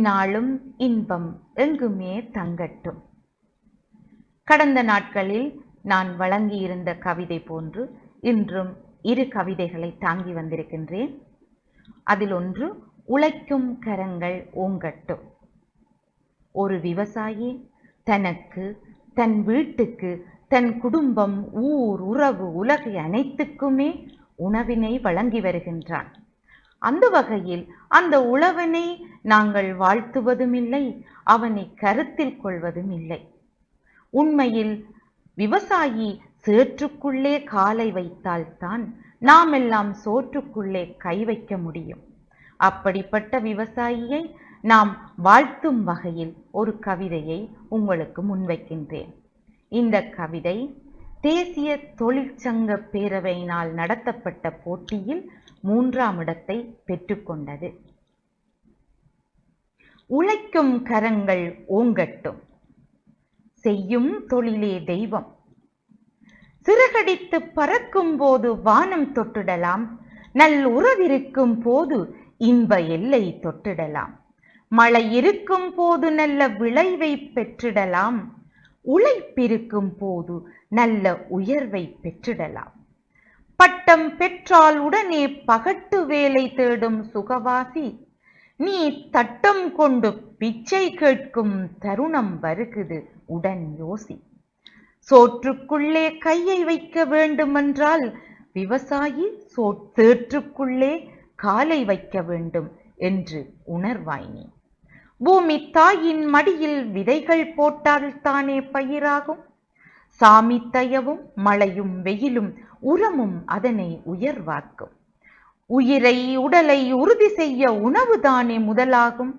இந்நாளும் இன்பம் எங்குமே தங்கட்டும். கடந்த நாட்களில் நான் வழங்கியிருந்த கவிதை போன்று இன்றும் இரு கவிதைகளை தாங்கி வந்திருக்கின்றேன். அதில் ஒன்று உழைக்கும் கரங்கள் ஓங்கட்டும் ஒரு விவசாயி தனக்கு தன் வீட்டுக்கு தன் குடும்பம் ஊர் உறவு உலகை அனைத்துக்குமே உணவினை வழங்கி வருகின்றான். அந்த வகையில் அந்த உழவனை நாங்கள் வாழ்த்துவதுமில்லை அவனை கருத்தில் கொள்வதும் இல்லை உண்மையில் விவசாயி சேற்றுக்குள்ளே காலை வைத்தால்தான் நாம் எல்லாம் சோற்றுக்குள்ளே கை வைக்க முடியும். அப்படிப்பட்ட விவசாயியை நாம் வாழ்த்தும் வகையில் ஒரு கவிதையை உங்களுக்கு முன்வைக்கின்றேன். இந்த கவிதை தேசிய தொழிற்சங்க பேரவையினால் நடத்தப்பட்ட போட்டியில் மூன்றாம் இடத்தை பெற்றுக்கொண்டது உழைக்கும் கரங்கள் ஓங்கட்டும். செய்யும் தொழிலே தெய்வம். சிறகடித்து பறக்கும் போது வானம் தொட்டிடலாம். நல் உறவிருக்கும் போது இன்ப எல்லை தொட்டிடலாம். மழை இருக்கும் போது நல்ல விளைவை பெற்றிடலாம். உழைப்பிருக்கும் போது நல்ல உயர்வை பெற்றிடலாம். பட்டம் பெற்றால் உடனே பகட்டு வேலை தேடும் சுகவாசி. நீ தட்டம் கொண்டு பிச்சை கேட்கும் தருணம் வருகுது உடன் யோசி. சோற்றுக்குள்ளே கையை வைக்க வேண்டுமென்றால் விவசாயி சோ சேற்றுக்குள்ளே காலை வைக்க வேண்டும் என்று உணர்வாய் நீ. பூமி தாயின் மடியில் விதைகள் போட்டால் தானே பயிராகும்? சாமி தயவும் மழையும் வெயிலும் உரமும் அதனை உயர்வாக்கும். உயிரை உடலை உறுதி செய்ய உணவுதானே முதலாகும்.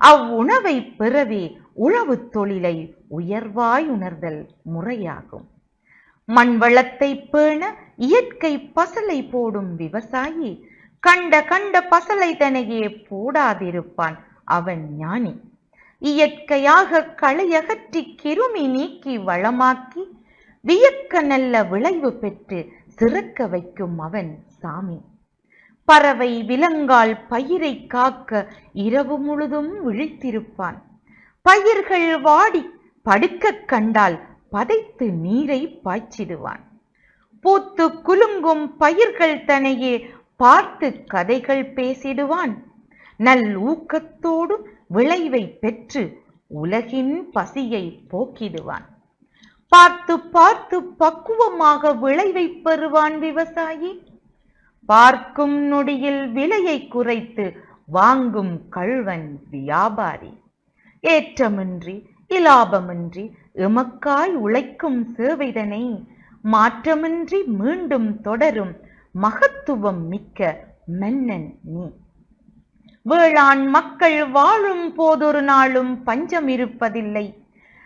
அவ்வுணவை பெறவே உழவு தொழிலை உயர்வாய் உணர்தல் முறையாகும். மண் வளத்தை பேண இயற்கை பசலை போடும் விவசாயி கண்ட கண்ட பசலை தனையே போடாதிருப்பான். அவன் ஞானி. இயற்கையாக களையகற்றி கிருமி நீக்கி வளமாக்கி வியக்க நல்ல விளைவு பெற்று சிறக்க வைக்கும் அவன் சாமி. பறவை விலங்கால் பயிரை காக்க இரவு முழுதும் விழித்திருப்பான். பயிர்கள் வாடி படுக்கக் கண்டால் பதைத்து நீரை பாய்ச்சிடுவான். பூத்து குலுங்கும் பயிர்கள் தனையே பார்த்து கதைகள் பேசிடுவான். நல் ஊக்கத்தோடு விளைவை பெற்று உலகின் பசியை போக்கிடுவான். பார்த்து பார்த்து பக்குவமாக விளைவை பெறுவான் விவசாயி. பார்க்கும் நொடியில் விலையை குறைத்து வாங்கும் கள்வன் வியாபாரி. ஏற்றமின்றி இலாபமின்றி எமக்காய் உழைக்கும் சேவைதனை மாற்றமின்றி மீண்டும் தொடரும் மகத்துவம் மிக்க மன்னன் நீ. வேளாண் மக்கள் வாழும் போதொரு நாளும் பஞ்சம் இருப்பதில்லை.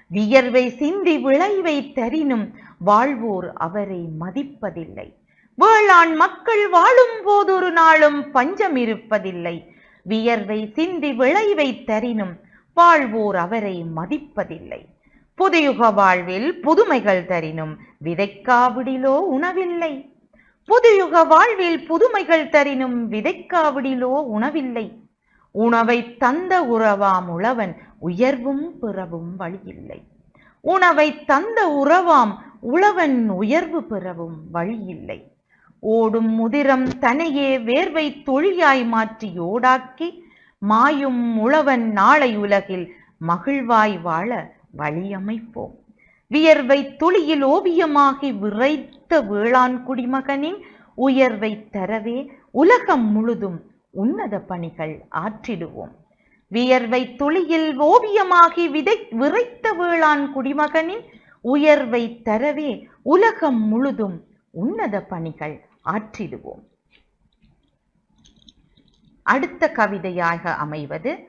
வியர்வை சிந்தி விளைவை தரினும் வாழ்வோர் அவரை மதிப்பதில்லை. வேளாண் மக்கள் வாழும் போதொரு நாளும் பஞ்சம் இருப்பதில்லை. வியர்வை சிந்தி விளைவை தரினும் வாழ்வோர் அவரை மதிப்பதில்லை. புதையுக வாழ்வில் புதுமைகள் தரினும் விதைக்காவிடிலோ உணவில்லை. புதுயுக வாழ்வில் புதுமைகள் தரினும் விதைக்காவிடிலோ உணவில்லை. உணவை தந்த உறவாம் உழவன் உயர்வும் பிறவும் வழியில்லை. உணவை தந்த உறவாம் உழவன் உயர்வு பெறவும் வழியில்லை. ஓடும் முதிரம் தனையே வேர்வை தொழியாய் மாற்றி ஓடாக்கி மாயும் உழவன் நாளை உலகில் மகிழ்வாய் வாழ வழியமைப்போம். வியர்வை துளியில் ஓவியமாகி விரைத்த வேளாண் குடிமகனின் உயர்வை தரவே உலகம் முழுதும் உன்னத பணிகள் ஆற்றிடுவோம். வியர்வை துளியில் ஓவியமாகி விதை விரைத்த வேளாண் குடிமகனின் உயர்வை தரவே உலகம் முழுதும் உன்னத பணிகள் ஆற்றிடுவோம். அடுத்த கவிதையாக அமைவது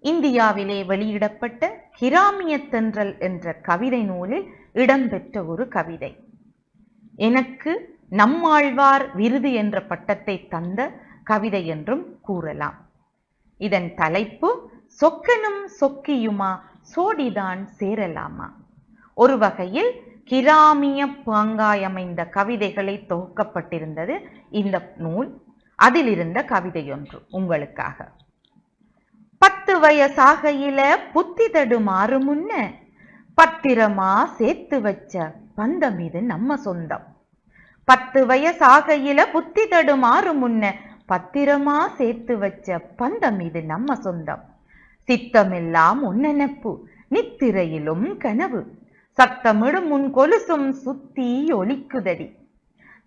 இந்தியாவிலே வெளியிடப்பட்ட கிராமிய தென்றல் என்ற கவிதை நூலில் இடம்பெற்ற ஒரு கவிதை. எனக்கு நம்மாழ்வார் விருது என்ற பட்டத்தை தந்த கவிதை என்றும் கூறலாம். இதன் தலைப்பு சொக்கனும் சொக்கியுமா? சோடிதான் சேரலாமா? ஒரு வகையில் கிராமிய பாங்காயமைந்த கவிதைகளை தொகுக்கப்பட்டிருந்தது இந்த நூல். அதில் இருந்த கவிதை ஒன்று உங்களுக்காக. பத்து வயசாகையில புத்தி தடுமாறு முன்ன பத்திரமா சேர்த்து வச்ச பந்தம் இது நம்ம சொந்தம். பத்து வயசாகையில புத்தி தடுமாறு முன்ன பத்திரமா சேர்த்து வச்ச பந்தம் இது நம்ம சொந்தம். சித்தமெல்லாம் உன்னெனப்பு நித்திரையிலும் கனவு. சத்தமிடும் உன் கொலுசும் சுத்தி ஒலிக்குதடி.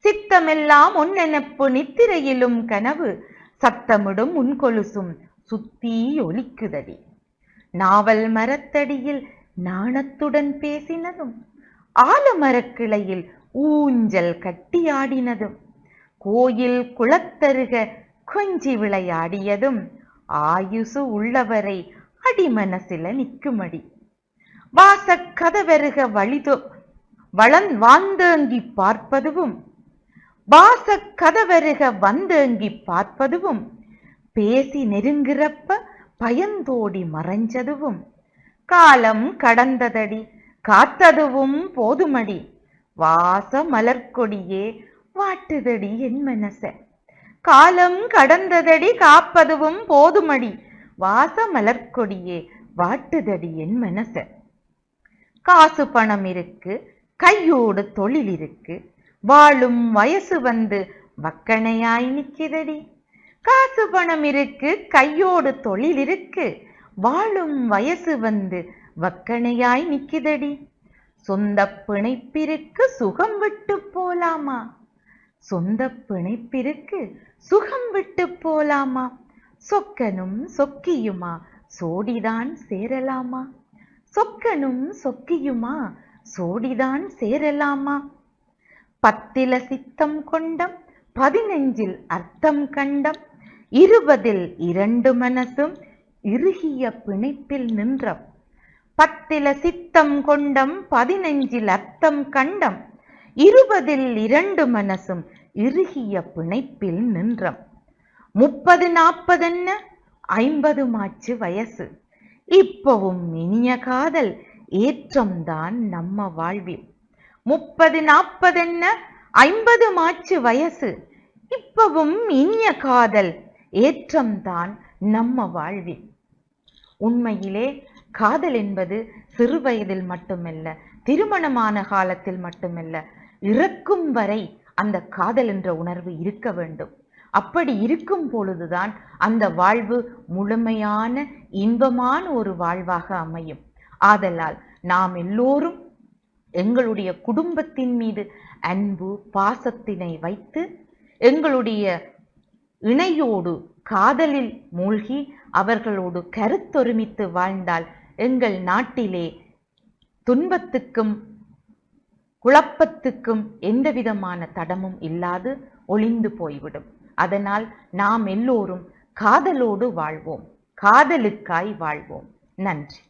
சித்தமெல்லாம் உன்னெனப்பு நித்திரையிலும் கனவு. சத்தமிடும் உன் கொலுசும் சுத்தி ஒலிக்குதடி. நாவல் மரத்தடியில் நாணத்துடன் பேசினதும் ஆலமரக்கிளையில் ஊஞ்சல் கட்டியாடினதும் கோயில் குளத்தருக கொஞ்சி விளையாடியதும் ஆயுசு உள்ளவரை அடிமனசில நிக்குமடி. வாசக் கதவருக வழிதோ வளன் வாழ்ந்தேங்கி பார்ப்பதுவும் வாசக் கதவருக வந்தேங்கி பார்ப்பதுவும் பேசி நெருங்குறப்ப பயந்தோடி மறைஞ்சதுவும் காலம் கடந்ததடி காத்ததுவும் போதுமடி. வாச மலர்கொடியே வாட்டுதடி என் மனச. காலம் கடந்ததடி காப்பதுவும் போதுமடி. வாச மலர்கொடியே வாட்டுதடி என் மனச. காசு பணம் இருக்கு கையோடு தொழில் இருக்கு. வாழும் வயசு வந்து வக்கணையாய் நிக்குதடி. காசு பணம் இருக்கு கையோடு தொழில் இருக்கு. வாழும் வயசு வந்து வக்கணையாய் நிக்கிதடி. சொந்த பிணைப்பிற்கு சுகம் விட்டு போலாமா? சொந்த பிணைப்பிற்கு சுகம் விட்டு போலாமா? சொக்கனும் சொக்கியுமா? சோடிதான் சேரலாமா? சொக்கனும் சொக்கியுமா? சோடிதான் சேரலாமா? பத்தில சித்தம் கொண்டம் பதினெஞ்சில் அர்த்தம் கண்டம் இருபதில் இரண்டு மனசும் இறுகிய பிணைப்பில் நின்றம். பத்தில சித்தம் கொண்டம் பதினெஞ்சில் அர்த்தம் கண்டம் இருபதில் இரண்டு மனசும் இறுகிய பிணைப்பில் நின்றம். முப்பது நாற்பதென்ன ஐம்பது மாச்சு வயசு. இப்பவும் இனிய காதல் ஏற்றம்தான் நம்ம வாழ்வில். முப்பது நாற்பதென்ன ஐம்பது மாச்சு வயசு. இப்பவும் இனிய காதல் ஏற்றம்தான் நம்ம வாழ்வில். உண்மையிலே காதல் என்பது சிறு வயதில் மட்டுமல்ல திருமணமான காலத்தில் மட்டுமல்ல இறக்கும் வரை அந்த காதல் என்ற உணர்வு இருக்க வேண்டும். அப்படி இருக்கும் பொழுதுதான் அந்த வாழ்வு முழுமையான இன்பமான ஒரு வாழ்வாக அமையும். ஆதலால் நாம் எல்லோரும் எங்களுடைய குடும்பத்தின் மீது அன்பு பாசத்தினை வைத்து எங்களுடைய இணையோடு காதலில் மூழ்கி அவர்களோடு கருத்தொருமித்து வாழ்ந்தால் எங்கள் நாட்டிலே துன்பத்துக்கும் குழப்பத்துக்கும் எந்தவிதமான தடமும் இல்லாது ஒளிந்து போய்விடும். அதனால் நாம் எல்லோரும் காதலோடு வாழ்வோம். காதலுக்காய் வாழ்வோம். நன்றி.